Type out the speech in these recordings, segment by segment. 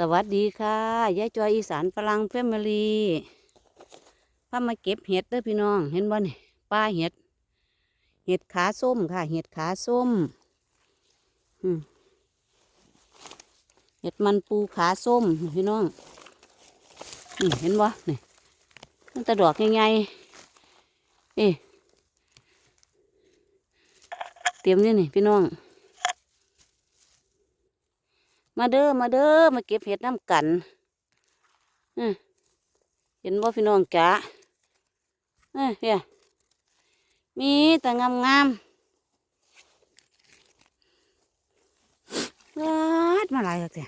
สวัสดีค่ะยายจอยอีสานพลังแฟมิลีพามาเก็บเห็ดเด้อพี่น้อง เห็นบ่นี่ป้าเห็ด เห็ดขาส้มค่ะ เห็ดขาส้มเห็ดมันปูขาส้มพี่น้องนี่เห็นบ่นี่มันแตะดอกใหญ่ๆเอ๊เตรียมนี่นี่พี่น้อง มาเด้อมาเด้อมาเก็บเห็ดน้ำกันอื้อเห็นบ่พี่น้องจ๋าเอ้ยเฮียมีแต่งามงามๆวาดมาหลายแล้วแต่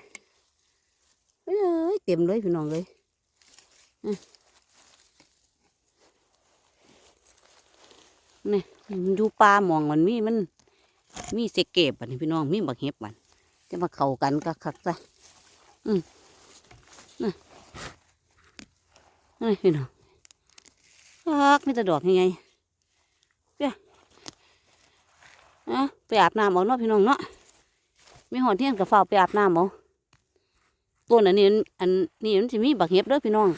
เอ้ยเต็มเลยพี่น้องเลยนี่อยู่ป่าหมองมันมีมัน มีเสเก็บอันนี้พี่น้องมีบักเห็บมัน จะมาเข้ากันก็คักซะอืมนี่นี่พี่น้องคักมีแต่ดอกยังไงเปี้ยอะไปอาบน้ำเอาเนาะพี่น้องเนาะมีหอนเทียนกับฝ้าไปอาบน้ำเอาต้นอันนี้อันนี้มันจะมีบักเห็บเด้อพี่น้อง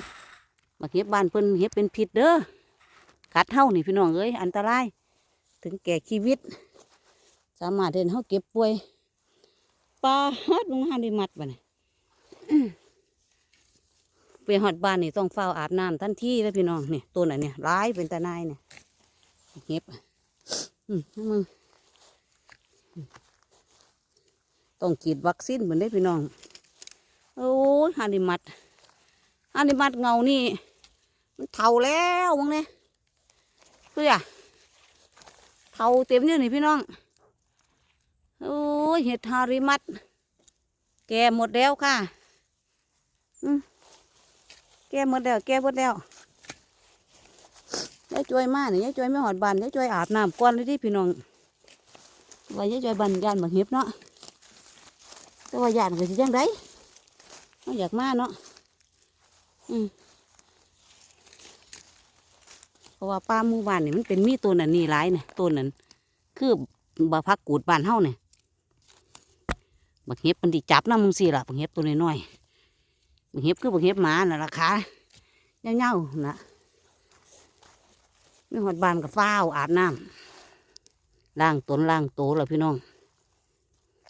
บักเห็บบ้านเพิ่นเห็บเป็นพิษเด้อกัดเท่านี่พี่น้องเอ้ยอันตราย ถึงแก่ชีวิต สามารถเดินเฮาเก็บป่วย ปลาฮัดมึงหาได้มัดบ่เนี่ยไปหอดบ้านนี่ต้องเฝ้าอาบน้ำทันทีแล้วพี่น้องเนี่ยตัวไหนเนี่ยร้ายเป็นตาหนายเนี่ยเก็บอืมมึงต้องฉีดวัคซีนเหมือนได้พี่น้องโอ้ยหาได้มัดหาได้มัดเงานี่ มันเท่าแล้วมึงเนี่ยเพื่อเท่าเต็มเนี่ยนี่พี่น้อง ยเห็ดฮาริมัด แก่หมดแล้วค่ะอแก่หมดแล้ว แก่หมดแล้วยายจอยมาเนี่ยยายจอยไม่หอดบันยายจอยอาบน้ำก่อนเลยที่พี่น้องว่ายายจอยบันยานมาเห็บเนาะแต่ว่ายานก็สิจังไดไม่อยากมาเนาะอืมเพราะว่าป้าหมู่บ้านนี่มันเป็นมีตัวนั้นนี่หลายเนี่ยตัวนั้นคือบะพักกูดบ้านเฮาเนี่ย บักเห็บมันดีจับนะมึงสิล่ะบักเห็บตัวน้อยๆบักเห็บคือบักเห็บหมาน่ะราคาเงาๆนะไม่หอดบานกับฟ้าวอาบน้ำล้างตนล้างโตแล้วพี่น้อง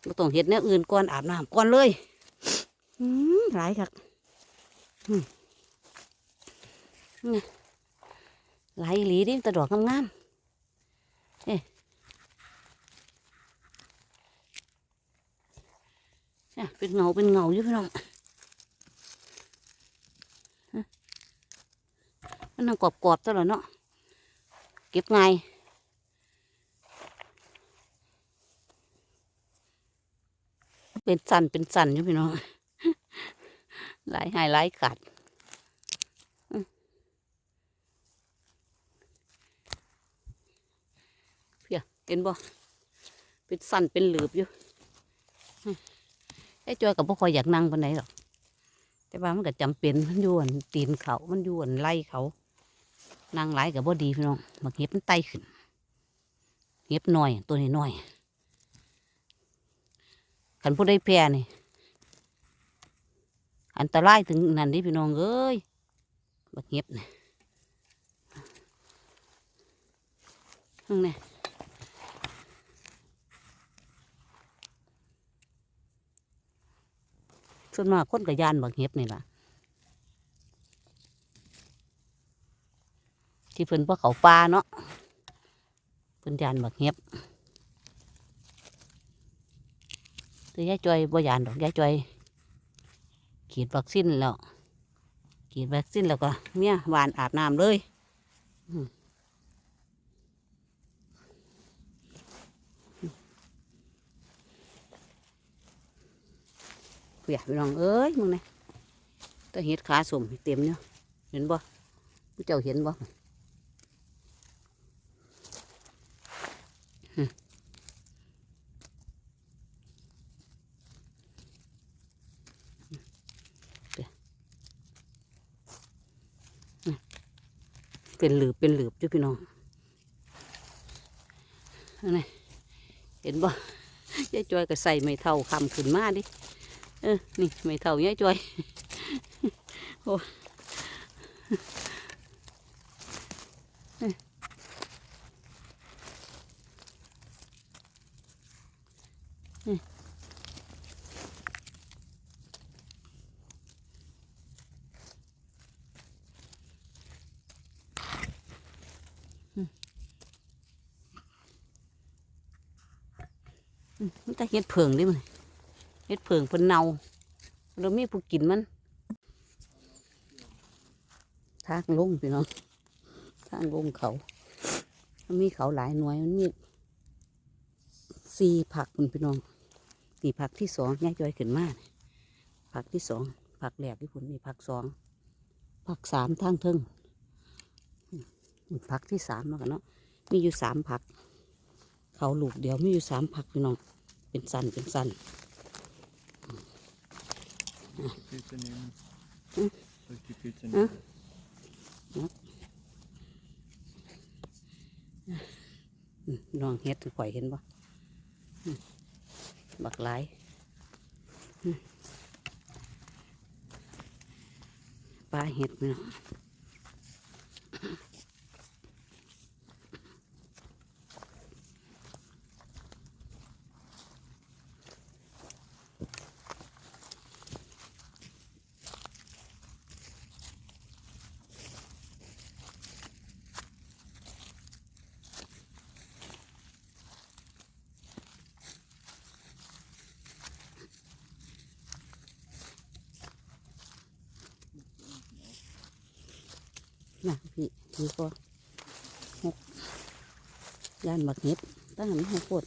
ไม่ต้องเห็ดแนวอื่นก่อนอาบน้ำก่อนเลยอืมหลายคักหลายหลีดิแตะดอกงามๆเอ๊ะ เนี่ยเป็นเงาเป็นเงาอยู่พี่น้องมันนั่งกรอบกรอบๆตลอดเนาะเก็บไงายเป็นสันเป็นสันอยู่พี่น้องหลายหายหลายกัดเพียเห็นบ่เป็นสันเป็นหลืบอยู่ ไอ้จอยกับพวกคอยอยากนั่งปานไหนหรอก แต่ว่ามันก็จำเป็นมันยวนตีนเขา มันยวนไล่เขา นั่งหลายกับบ่ดีพี่น้องมาเห็บมันไต่ขึ้นเห็บหน่อย ตัวนี้หน่อยขันผู้ได้แพ้นี่ อันตรายถึงนั่นดิพี่น้องเอ้ยบักเห็บนี่นั่นไง ส่วนมากคนกับยานบักเห็บนี่ล่ะ ที่เพิ่นว่าเขาปลาเนาะเพิ่นยานบักเห็บแต่ยายจอยบ่ยานดอกยายจอยขีดวัคซีนแล้วขีดวัคซีนแล้วก็เมียหวานอาบน้ำเลย อืมียพี่น้องเอ้ยมึงนี่ยแต่เห็ดขาสมเต็มเนี่ยเห็นบ่ผู้เจ้าเห็นบ่เป็นหลืบเป็นหลืบจ้ะพี่น้องนนี้เห็นบ่ยายจอยก็ใส่ไม่เท่าคำขึ้นมาดิ เออนี่ไม่เท่าเนี้ยจอยโอ้มันแต่ เฮ็ดเพิงดิมันเฮ็ดเพิงเพิ่นเน่าเรามีผู้กินมันทางลงพี่น้องทางลงเขา มีเขาหลายหน่วยมันมีสี่ผักคุณพี่น้องนี่ผักที่สองแย่ายจอยขึ้นมาผักที่สองผักแหลกที่ผุนนี่ผักสองผักสามทางเทิงผักที่สามแล้วกันเนาะมีอยู่สามผัก เขาลูกเดียวมีอยู่สามผักพี่น้องเป็นสันเป็นสัน Pizza nehmen. Hm? Soll ich die Pizza Hm? nehmen? อืมน้องเฮ็ดข่อยเห็นบ่อืมบักหลายอืมปลาเห็ดพี่น้อง น่ะพี่พี่ก็หกย่านบักเห็ดตั้งหันหกโคตร